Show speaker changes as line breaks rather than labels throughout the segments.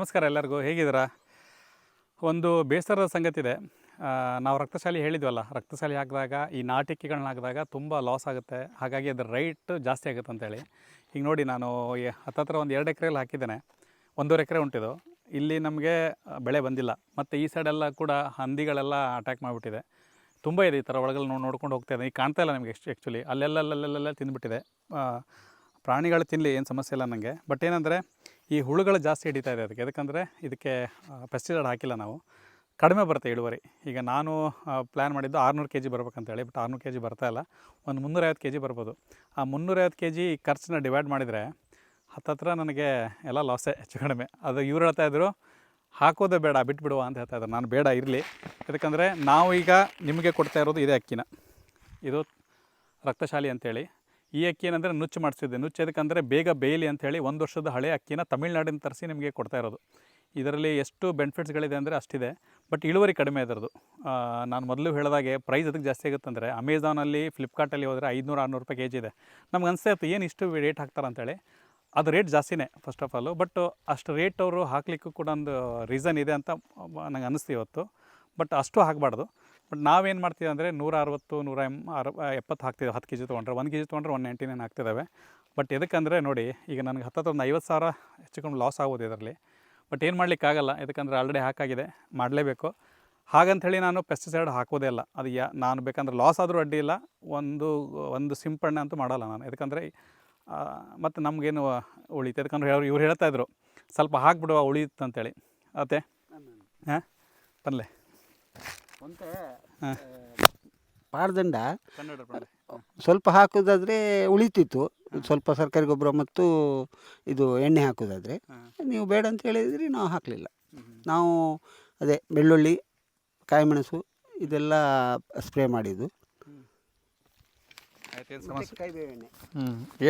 ನಮಸ್ಕಾರ ಎಲ್ಲರಿಗೂ, ಹೇಗಿದ್ದೀರಾ? ಒಂದು ಬೇಸರದ ಸಂಗತಿ ಇದೆ ನಾವು ರಕ್ತಶಾಲಿ ಹೇಳಿದ್ವಲ್ಲ ರಕ್ತಶಾಲಿ ಹಾಕಿದಾಗ ಈ ನಾಟಿಕೆಗಳನ್ನ ಹಾಕಿದಾಗ ತುಂಬ ಲಾಸ್ ಆಗುತ್ತೆ. ಹಾಗಾಗಿ ಅದರ ರೈಟ್ ಜಾಸ್ತಿ ಆಗುತ್ತೆ ಅಂತೇಳಿ. ಈಗ ನೋಡಿ, ನಾನು ಹತ್ತತ್ರ ಒಂದು ಎರಡು ಎಕರೆಯಲ್ಲಿ ಹಾಕಿದ್ದೇನೆ. ಒಂದೂವರೆ ಎಕರೆ ಉಂಟಿದ್ದು ಇಲ್ಲಿ ನಮಗೆ ಬೆಳೆ ಬಂದಿಲ್ಲ. ಮತ್ತು ಈ ಸೈಡೆಲ್ಲ ಕೂಡ ಹಂದಿಗಳೆಲ್ಲ ಅಟ್ಯಾಕ್ ಮಾಡಿಬಿಟ್ಟಿದೆ. ತುಂಬ ಇದೆ ಈ ಥರ ಒಳಗಲ್ಲಿ ನೋಡಿ ನೋಡ್ಕೊಂಡು ಹೋಗ್ತಾ ಇದೆ ಈಗ ಕಾಣ್ತಾ ಇಲ್ಲ ನಮಗೆ ಎಷ್ಟು ಆ್ಯಕ್ಚುಲಿ ಅಲ್ಲೆಲ್ಲಲ್ಲೆಲ್ಲ ತಿಂದುಬಿಟ್ಟಿದೆ. ಪ್ರಾಣಿಗಳು ತಿನ್ನಲಿ ಏನು ಸಮಸ್ಯೆ ಇಲ್ಲ ನನಗೆ ಬಟ್ ಏನಂದರೆ ಈ ಹುಳುಗಳು ಜಾಸ್ತಿ ಹಿಡಿತಾ ಇದೆ ಅದಕ್ಕೆ. ಯಾಕಂದರೆ ಇದಕ್ಕೆ ಪೆಸ್ಟಿಸೈಡ್ ಹಾಕಿಲ್ಲ ನಾವು. ಕಡಿಮೆ ಬರುತ್ತೆ ಇಳುವರಿ. ಈಗ ನಾನು ಪ್ಲ್ಯಾನ್ ಮಾಡಿದ್ದು ಆರುನೂರು ಕೆ ಜಿ ಬರ್ಬೇಕಂತೇಳಿ ಬಟ್ ಆರುನೂರು ಕೆ ಜಿ ಇಲ್ಲ. ಒಂದು ಮುನ್ನೂರೈವತ್ತು ಕೆ ಜಿ ಬರ್ಬೋದು. ಆ ಮುನ್ನೂರೈವತ್ತು ಕೆ ಜಿ ಖರ್ಚನ್ನ ಡಿವೈಡ್ ಮಾಡಿದರೆ ಹತ್ತತ್ರ ನನಗೆ ಎಲ್ಲ ಲಾಸೇ ಹೆಚ್ಚು ಕಡಿಮೆ. ಅದು ಇವ್ರು ಹೇಳ್ತಾ ಇದ್ರು, ಹಾಕೋದೇ ಬೇಡ ಬಿಟ್ಬಿಡುವ ಅಂತ ಹೇಳ್ತಾ ಇದ್ದಾರೆ ನಾನು ಬೇಡ, ಇರಲಿ. ಯಾಕಂದರೆ ನಾವು ಈಗ ನಿಮಗೆ ಕೊಡ್ತಾ ಇರೋದು ಇದೇ ಅಕ್ಕಿನ. ಇದು ರಕ್ತಶಾಲಿ ಅಂತೇಳಿ. ಈ ಅಕ್ಕಿ ಏನಂದರೆ ನುಚ್ಚು ಮಾಡಿಸಿದ್ದೆ. ನುಚ್ಚು ಎದಕ್ಕಂದರೆ ಬೇಗ ಬೇಯಲಿ ಅಂಥೇಳಿ ಒಂದು ವರ್ಷದ ಹಳೆ ಅಕ್ಕಿನ ತಮಿಳ್ನಾಡಿನ ತರಿಸಿ ನಿಮಗೆ ಕೊಡ್ತಾ ಇರೋದು. ಇದರಲ್ಲಿ ಎಷ್ಟು ಬೆನಿಫಿಟ್ಸ್ಗಳಿದೆ ಅಂದರೆ ಅಷ್ಟಿದೆ. ಬಟ್ ಇಳುವರಿ ಕಡಿಮೆ ಇದರದು ನಾನು ಮೊದಲು ಹೇಳಿದಾಗೆ ಪ್ರೈಸ್ ಅದಕ್ಕೆ ಜಾಸ್ತಿ ಆಗುತ್ತೆ ಅಂದರೆ ಅಮೆಝಾನಲ್ಲಿ ಫ್ಲಿಪ್ಕಾರ್ಟಲ್ಲಿ ಹೋದರೆ ಐದುನೂರು, ಆರುನೂರು ರೂಪಾಯಿ ಕೆ ಜಿ ಇದೆ. ನಮ್ಗೆ ಅನಿಸ್ತಾ ಇತ್ತು, ಏನು ಇಷ್ಟು ರೇಟ್ ಹಾಕ್ತಾರೆ? ಅಂತೇಳಿ ಅದು ರೇಟ್ ಜಾಸ್ತಿನೇ ಫಸ್ಟ್ ಆಫ್ ಆಲು ಬಟ್ ಅಷ್ಟು ರೇಟ್ ಅವರು ಹಾಕಲಿಕ್ಕೂ ಕೂಡ ಒಂದು ರೀಸನ್ ಇದೆ ಅಂತ ನನಗೆ ಅನ್ನಿಸ್ತು ಇವತ್ತು. ಬಟ್ ಅಷ್ಟು ಹಾಕಬಾರ್ದು. ಬಟ್ ನಾವೇನು ಮಾಡ್ತೀವಿ ಅಂದರೆ ನೂರ ಅರವತ್ತು ನೂರ ಎಂ ಅರ ಎಪ್ಪತ್ತು ಹಾಕ್ತೀವಿ ಹತ್ತು ಕೆ ಜಿ ತೊಗೊಂಡ್ರೆ ಒಂದು ಕೆ ಜಿ ತೊಗೊಂಡ್ರೆ ಒನ್ ನೈಂಟಿ ನೈನ್ ಹಾಕ್ತಿದ್ದಾವೆ. ಬಟ್ ಎದಕ್ಕಂದರೆ ನೋಡಿ ಈಗ ನನಗೆ ಹತ್ತತ್ರ ಒಂದು ಐವತ್ತು ಸಾವಿರ ಹೆಚ್ಚು ಕಮ್ಮಿ ಲಾಸ್ ಆಗೋದು ಇದರಲ್ಲಿ. ಬಟ್ ಏನು ಮಾಡಲಿಕ್ಕಾಗಲ್ಲ ಯಾಕಂದರೆ ಆಲ್ರೆಡಿ ಹಾಕಾಗಿದೆ ಮಾಡಲೇಬೇಕು. ಹಾಗಂಥೇಳಿ ನಾನು ಪೆಸ್ಟಿಸೈಡ್ ಹಾಕೋದೇ ಇಲ್ಲ. ಅದು ಯಾ ನಾನು ಬೇಕಂದ್ರೆ ಲಾಸ್ ಆದರೂ ಅಡ್ಡಿ ಇಲ್ಲ ಒಂದು ಒಂದು ಸಿಂಪಡಣೆ ಅಂತೂ ಮಾಡಲ್ಲ ನಾನು. ಯಾಕಂದರೆ ಮತ್ತು ನಮಗೇನು ಉಳಿತು ಯಾಕಂದ್ರೆ ಹೇಳೋರು ಇವ್ರು ಹೇಳ್ತಾ ಇದ್ರು ಸ್ವಲ್ಪ ಹಾಕ್ಬಿಡುವ ಉಳಿಯುತ್ತಂತೇಳಿ ಅತ್ತೆ ಹಾಂ? ಹಾ.
ಪಾರದಂಡ.
ಕನ್ನಡ
ಸ್ವಲ್ಪ ಹಾಕೋದಾದರೆ ಉಳಿತಿತ್ತು. ಸ್ವಲ್ಪ ಸರ್ಕಾರಿ ಗೊಬ್ಬರ ಮತ್ತು ಇದು ಎಣ್ಣೆ ಹಾಕೋದಾದರೆ ನೀವು ಬೇಡ ಅಂತ ಹೇಳಿದ್ರಿ ನಾವು ಹಾಕಲಿಲ್ಲ. ನಾವು ಅದೇ ಬೆಳ್ಳುಳ್ಳಿ ಕಾಯಿಮೆಣಸು ಇದೆಲ್ಲ ಸ್ಪ್ರೇ ಮಾಡಿದ್ದು.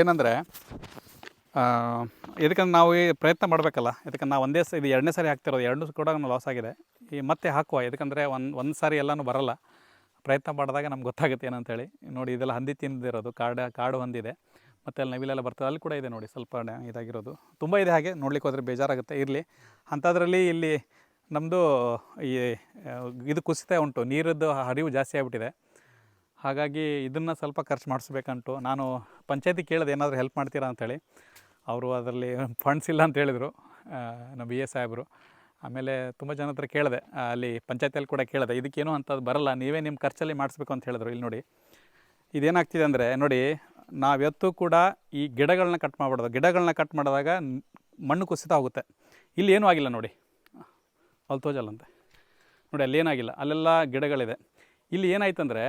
ಏನಂದರೆ ಇದಕ್ಕಂದ್ರೆ ನಾವು ಈ ಪ್ರಯತ್ನ ಮಾಡಬೇಕಲ್ಲ. ಇದಕ್ಕೆ ನಾವು ಒಂದೇ ಸ, ಇದು ಎರಡನೇ ಸಾರಿ ಹಾಕ್ತಿರೋದು. ಎರಡು ಕೂಡ ಲಾಸ್ ಆಗಿದೆ. ಈ ಮತ್ತೆ ಹಾಕುವ. ಇದಕ್ಕಂದರೆ ಒಂದು ಒಂದು ಸಾರಿ ಎಲ್ಲನೂ ಬರಲ್ಲ. ಪ್ರಯತ್ನ ಮಾಡಿದಾಗ ನಮ್ಗೆ ಗೊತ್ತಾಗುತ್ತೆ ಏನಂತೇಳಿ. ನೋಡಿ, ಇದೆಲ್ಲ ಹಂದಿ ತಿಂದಿರೋದು. ಕಾಡು ಕಾಡು ಹೊಂದಿದೆ. ಮತ್ತು ಅಲ್ಲಿ ನವಿಲೆಲ್ಲ ಬರ್ತದೆ. ಅಲ್ಲಿ ಕೂಡ ಇದೆ ನೋಡಿ, ಸ್ವಲ್ಪ ಇದಾಗಿರೋದು. ತುಂಬ ಇದೆ ಹಾಗೆ. ನೋಡ್ಲಿಕ್ಕೆ ಹೋದರೆ ಬೇಜಾರಾಗುತ್ತೆ. ಇರಲಿ. ಅಂಥದ್ರಲ್ಲಿ ಇಲ್ಲಿ ನಮ್ಮದು ಈ, ಇದು ಕುಸಿತ ಉಂಟು. ನೀರದ್ದು ಹರಿವು ಜಾಸ್ತಿ ಆಗಿಬಿಟ್ಟಿದೆ. ಹಾಗಾಗಿ ಇದನ್ನು ಸ್ವಲ್ಪ ಖರ್ಚು ಮಾಡಿಸ್ಬೇಕಂಟು. ನಾನು ಪಂಚಾಯತಿ ಕೇಳಿದೆ ಏನಾದರೂ ಹೆಲ್ಪ್ ಮಾಡ್ತೀರಾ ಅಂತೇಳಿ. ಅವರು ಅದರಲ್ಲಿ ಫಂಡ್ಸ್ ಇಲ್ಲ ಅಂತ ಹೇಳಿದರು ನಮ್ಮ ಬಿ ಎ ಸಾಹೇಬರು. ಆಮೇಲೆ ತುಂಬ ಜನ ಹತ್ರ ಕೇಳಿದೆ ಅಲ್ಲಿ ಪಂಚಾಯತಿಯಲ್ಲಿ ಕೂಡ ಕೇಳಿದೆ, ಇದಕ್ಕೇನು ಅಂಥದ್ದು ಬರಲ್ಲ, ನೀವೇ ನಿಮ್ಮ ಖರ್ಚಲ್ಲಿ ಮಾಡಿಸ್ಬೇಕು ಅಂತ ಹೇಳಿದ್ರು ಇಲ್ಲಿ ನೋಡಿ. ಇದೇನಾಗ್ತಿದೆ ಅಂದರೆ, ನೋಡಿ ನಾವೆತ್ತು ಕೂಡ ಈ ಗಿಡಗಳನ್ನ ಕಟ್ ಮಾಡಬಾರ್ದು. ಗಿಡಗಳನ್ನ ಕಟ್ ಮಾಡಿದಾಗ ಮಣ್ಣು ಕುಸಿತ ಹೋಗುತ್ತೆ. ಇಲ್ಲಿ ಏನೂ ಆಗಿಲ್ಲ ನೋಡಿ. ಅಲ್ಲಿ ತೋಜಲ್ಲಂತೆ. ನೋಡಿ, ಅಲ್ಲಿ ಏನಾಗಿಲ್ಲ. ಅಲ್ಲೆಲ್ಲ ಗಿಡಗಳಿದೆ. ಇಲ್ಲಿ ಏನಾಯ್ತಂದರೆ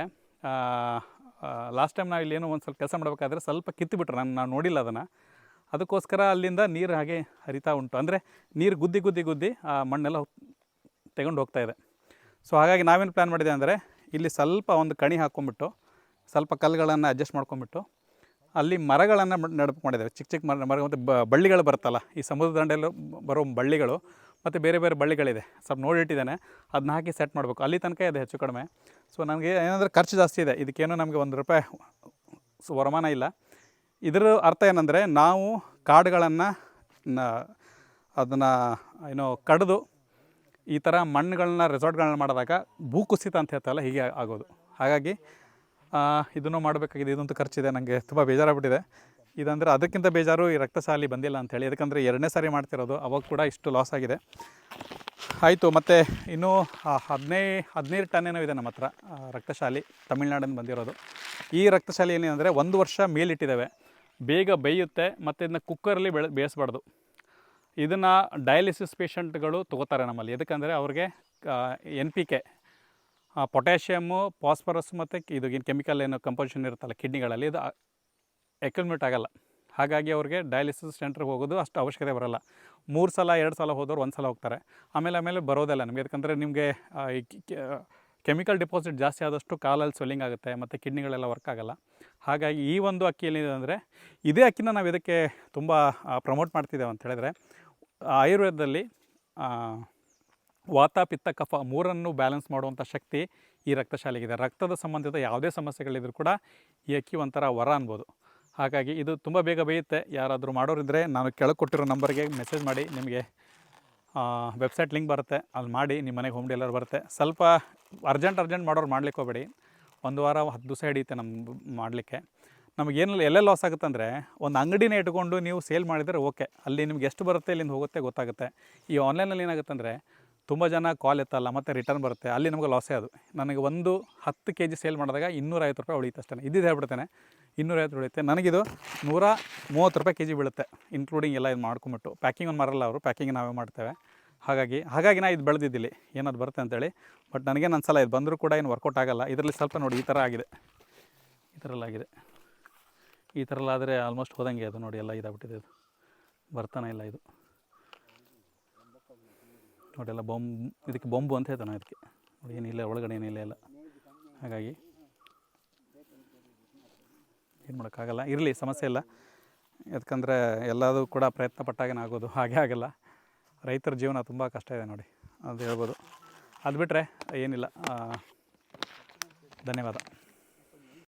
ಲಾಸ್ಟ್ ಟೈಮ್ ನಾವು ಇಲ್ಲೇನೋ ಒಂದು ಸ್ವಲ್ಪ ಕೆಲಸ ಮಾಡಬೇಕಾದ್ರೆ ಸ್ವಲ್ಪ ಕಿತ್ತುಬಿಟ್ರೆ. ನಾನು ನಾವು ನೋಡಿಲ್ಲ ಅದನ್ನು. ಅದಕ್ಕೋಸ್ಕರ ಅಲ್ಲಿಂದ ನೀರು ಹಾಗೆ ಹರಿತಾ ಉಂಟು. ಅಂದರೆ ನೀರು ಗುದ್ದಿ ಗುದ್ದಿ ಗುದ್ದಿ ಆ ಮಣ್ಣೆಲ್ಲ ತೆಗೊಂಡು ಹೋಗ್ತಾ ಇದೆ. ಸೊ ಹಾಗಾಗಿ ನಾವೇನು ಪ್ಲ್ಯಾನ್ ಮಾಡಿದೆ ಅಂದರೆ ಇಲ್ಲಿ ಸ್ವಲ್ಪ ಒಂದು ಕಣಿ ಹಾಕ್ಕೊಂಬಿಟ್ಟು ಸ್ವಲ್ಪ ಕಲ್ಲುಗಳನ್ನು ಅಡ್ಜಸ್ಟ್ ಮಾಡ್ಕೊಂಬಿಟ್ಟು ಅಲ್ಲಿ ಮರಗಳನ್ನು ನಡಪು ಮಾಡಿದ್ದಾರೆ ಚಿಕ್ಕ ಚಿಕ್ಕ ಮರ ಮರ ಮತ್ತು ಬಳ್ಳಿಗಳು ಬರುತ್ತಲ್ಲ, ಈ ಸಮುದ್ರ ದಂಡೆಯಲ್ಲಿ ಬರೋ ಬಳ್ಳಿಗಳು ಮತ್ತು ಬೇರೆ ಬೇರೆ ಬಳ್ಳಿಗಳಿದೆ. ಸ್ವಲ್ಪ ನೋಡಿಟ್ಟಿದ್ದೇನೆ. ಅದನ್ನ ಹಾಕಿ ಸೆಟ್ ಮಾಡಬೇಕು. ಅಲ್ಲಿ ತನಕ ಇದೆ ಹೆಚ್ಚು ಕಡಿಮೆ. ಸೊ ನನಗೆ ಏನಂದರೆ ಖರ್ಚು ಜಾಸ್ತಿ ಇದೆ. ಇದಕ್ಕೇನು ನಮಗೆ ಒಂದು ರೂಪಾಯಿ ಸ- ವರಮಾನ ಇಲ್ಲ. ಇದರ ಅರ್ಥ ಏನಂದರೆ ನಾವು ಕಾಡುಗಳನ್ನು ಅದನ್ನು ಏನೋ ಕಡಿದು ಈ ಥರ ಮಣ್ಣುಗಳನ್ನ ರೆಸಾರ್ಟ್ಗಳನ್ನ ಮಾಡಿದಾಗ ಭೂಕುಸಿತ ಅಂತ ಹೇಳ್ತಲ್ಲ ಹೀಗೆ ಆಗೋದು. ಹಾಗಾಗಿ ಇದನ್ನು ಮಾಡಬೇಕಾಗಿದೆ, ಇದಂತೂ ಖರ್ಚಿದೆ ನನಗೆ ತುಂಬ ಬೇಜಾರಾಗ್ಬಿಟ್ಟಿದೆ. ಇದಂದರೆ ಅದಕ್ಕಿಂತ ಬೇಜಾರು ಈ ರಕ್ತಶಾಲಿ ಬಂದಿಲ್ಲ ಅಂಥೇಳಿ. ಯಾಕಂದರೆ ಎರಡನೇ ಸಾರಿ ಮಾಡ್ತಿರೋದು, ಅವಾಗ ಕೂಡ ಇಷ್ಟು ಲಾಸ್ ಆಗಿದೆ. ಆಯಿತು, ಮತ್ತು ಇನ್ನೂ ಹದಿನೈ, ಹದಿನೈದು ಟನ್ ಏನೋ ಇದೆ ನಮ್ಮ ಹತ್ರ ರಕ್ತಶಾಲಿ ತಮಿಳ್ನಾಡಿಂದ ಬಂದಿರೋದು. ಈ ರಕ್ತಶಾಲಿ ಏನೇನೆಂದರೆ ಒಂದು ವರ್ಷ ಮೇಲಿಟ್ಟಿದ್ದಾವೆ. ಬೇಗ ಬೇಯುತ್ತೆ, ಮತ್ತು ಇದನ್ನ ಕುಕ್ಕರಲ್ಲಿ ಬೆಳೆ, ಬೇಯಿಸ್ಬಾರ್ದು. ಇದನ್ನು ಡಯಾಲಿಸಿಸ್ ಪೇಷಂಟ್ಗಳು ತೊಗೋತಾರೆ ನಮ್ಮಲ್ಲಿ. ಯಾಕಂದರೆ ಅವ್ರಿಗೆ N P K potassium, phosphorus ಮತ್ತು ಇದು ಏನು ಕೆಮಿಕಲ್ ಏನು ಕಂಪೋಸಿಷನ್ ಇರುತ್ತಲ್ಲ ಕಿಡ್ನಿಗಳಲ್ಲಿ, ಇದು ಎಕ್ಯುಮಿಟ್ ಆಗಲ್ಲ. ಹಾಗಾಗಿ ಅವ್ರಿಗೆ ಡಯಾಲಿಸಿಸ್ ಸೆಂಟ್ರಿಗೆ ಹೋಗೋದು ಅಷ್ಟು ಅವಶ್ಯಕತೆ ಬರಲ್ಲ. ಮೂರು ಸಲ, ಎರಡು ಸಲ ಹೋದವ್ರು ಒಂದು ಸಲ ಹೋಗ್ತಾರೆ. ಆಮೇಲೆ ಆಮೇಲೆ ಬರೋದಿಲ್ಲ ನಿಮಗೆ. ಯಾಕಂದರೆ ನಿಮಗೆ ಕೆಮಿಕಲ್ ಡಿಪಾಸಿಟ್ ಜಾಸ್ತಿ ಆದಷ್ಟು ಕಾಲಲ್ಲಿ ಸ್ವೆಲ್ಲಿಂಗ್ ಆಗುತ್ತೆ ಮತ್ತು ಕಿಡ್ನಿಗಳೆಲ್ಲ ವರ್ಕ್ ಆಗಲ್ಲ. ಹಾಗಾಗಿ ಈ ಒಂದು ಅಕ್ಕಿ ಏನಿದೆ ಅಂದರೆ ಇದೇ ಅಕ್ಕಿನ ನಾವು ಇದಕ್ಕೆ ತುಂಬ ಪ್ರಮೋಟ್ ಮಾಡ್ತಿದ್ದೇವೆ ಅಂತ ಹೇಳಿದ್ರೆ ಆಯುರ್ವೇದದಲ್ಲಿ ವಾತ ಪಿತ್ತ ಕಫ ಮೂರನ್ನು ಬ್ಯಾಲೆನ್ಸ್ ಮಾಡುವಂಥ ಶಕ್ತಿ ಈ ರಕ್ತಶಾಲಿಗಿದೆ. ರಕ್ತದ ಸಂಬಂಧಿತ ಯಾವುದೇ ಸಮಸ್ಯೆಗಳಿದ್ರೂ ಕೂಡ ಈ ಅಕ್ಕಿ ಒಂಥರ ವರ ಅನ್ಬೋದು. ಹಾಗಾಗಿ ಇದು ತುಂಬ ಬೇಗ ಬೇಯುತ್ತೆ. ಯಾರಾದರೂ ಮಾಡೋರಿದ್ದರೆ ನಾನು ಕೆಳಗೆ ಕೊಟ್ಟಿರೋ ನಂಬರ್ಗೆ ಮೆಸೇಜ್ ಮಾಡಿ, ನಿಮಗೆ ವೆಬ್ಸೈಟ್ ಲಿಂಕ್ ಬರುತ್ತೆ. ಅಲ್ಲಿ ಮಾಡಿ, ನಿಮ್ಮ ಮನೆಗೆ ಹೋಮ್ ಡೆಲಿವರಿ ಬರುತ್ತೆ. ಸ್ವಲ್ಪ ಅರ್ಜೆಂಟ್ ಅರ್ಜೆಂಟ್ ಮಾಡೋರು ಮಾಡ್ಲಿಕ್ಕೆ ಹೋಗಬೇಡಿ. ಒಂದು ವಾರ, ಹತ್ತು ದಿವಸ ಹಿಡಿಯುತ್ತೆ ನಮ್ಮ ಮಾಡಲಿಕ್ಕೆ. ನಮಗೇನು ಎಲ್ಲೇ ಲಾಸ್ ಆಗುತ್ತೆ ಅಂದರೆ, ಒಂದು ಅಂಗಡಿನೇ ಇಟ್ಕೊಂಡು ನೀವು ಸೇಲ್ ಮಾಡಿದರೆ ಓಕೆ. ಅಲ್ಲಿ ನಿಮ್ಗೆ ಎಷ್ಟು ಬರುತ್ತೆ ಇಲ್ಲಿಂದ ಹೋಗುತ್ತೆ ಗೊತ್ತಾಗುತ್ತೆ. ಈ ಆನ್ಲೈನಲ್ಲಿ ಏನಾಗುತ್ತೆ ಅಂದರೆ ತುಂಬ ಜನ ಕಾಲ್ ಎತ್ತಲ್ಲ, ಮತ್ತು ರಿಟರ್ನ್ ಬರುತ್ತೆ. ಅಲ್ಲಿ ನಮಗೆ ಲಾಸೇ ಅದು. ನನಗೆ ಒಂದು ಹತ್ತು ಕೆ ಜಿ ಸೇಲ್ ಮಾಡಿದಾಗ ಇನ್ನೂರೈವತ್ತು ರೂಪಾಯಿ ಉಳಿಯುತ್ತೆ ಅಷ್ಟೇ. ಇದ್ದಿದ್ದು ಹೇಳ್ಬಿಡ್ತೇನೆ, ಇನ್ನೂರೈವತ್ತು ಉಳಿಯುತ್ತೆ. ನನಗಿದು ನೂರ ಮೂವತ್ತು ರೂಪಾಯಿ ಕೆ ಜಿ ಬೀಳುತ್ತೆ ಇನ್ಕ್ಲೂಡಿಂಗ್ ಎಲ್ಲ ಇದು ಮಾಡ್ಕೊಂಬಿಟ್ಟು. ಪ್ಯಾಕಿಂಗ್ ಒಂದು ಮಾರಲ್ಲ ಅವರು ಪ್ಯಾಕಿಂಗ್ ನಾವೇ ಮಾಡ್ತೇವೆ. ಹಾಗಾಗಿ ಹಾಗಾಗಿ ನಾ ಇದು ಬೆಳೆದಿದ್ದಿಲ್ಲಿ ಏನದು ಬರುತ್ತೆ ಅಂತೇಳಿ. ಬಟ್ ನನಗೇನು ಸಲ ಇದು ಬಂದರೂ ಕೂಡ ಏನು ವರ್ಕೌಟ್ ಆಗಲ್ಲ. ಇದರಲ್ಲಿ ಸ್ವಲ್ಪ ನೋಡಿ, ಈ ಥರ ಆಗಿದೆ. ಈ ಥರಲ್ಲಾಗಿದೆ ಈ ಥರಲ್ಲಾದರೆ ಆಲ್ಮೋಸ್ಟ್ ಹೋದಂಗೆ ಅದು ನೋಡಿ, ಎಲ್ಲ ಇದಾಗ್ಬಿಟ್ಟಿದೆ ಇದು. ಬರ್ತಾನೆ ಇಲ್ಲ ಇದು. ನೋಡಿ ಎಲ್ಲ ಬೊಂಬ್, ಇದಕ್ಕೆ ಬೊಂಬು ಅಂತ ಹೇಳ್ತಾನೆ ಅದಕ್ಕೆ ನೋಡಿ, ಏನಿಲ್ಲ, ಒಳಗಡೆ ಏನಿಲ್ಲ ಎಲ್ಲ. ಹಾಗಾಗಿ ಏನು ಮಾಡೋಕ್ಕಾಗಲ್ಲ. ಇರಲಿ, ಸಮಸ್ಯೆ ಇಲ್ಲ. ಯಾಕಂದರೆ ಎಲ್ಲದೂ ಕೂಡ ಪ್ರಯತ್ನ ಆಗೋದು. ಹಾಗೆ ಆಗಲ್ಲ. ರೈತರ ಜೀವನ ತುಂಬ ಕಷ್ಟ ಇದೆ ನೋಡಿ, ಅದು ಹೇಳ್ಬೋದು. ಅದು ಬಿಟ್ಟರೆ ಏನಿಲ್ಲ ಧನ್ಯವಾದ.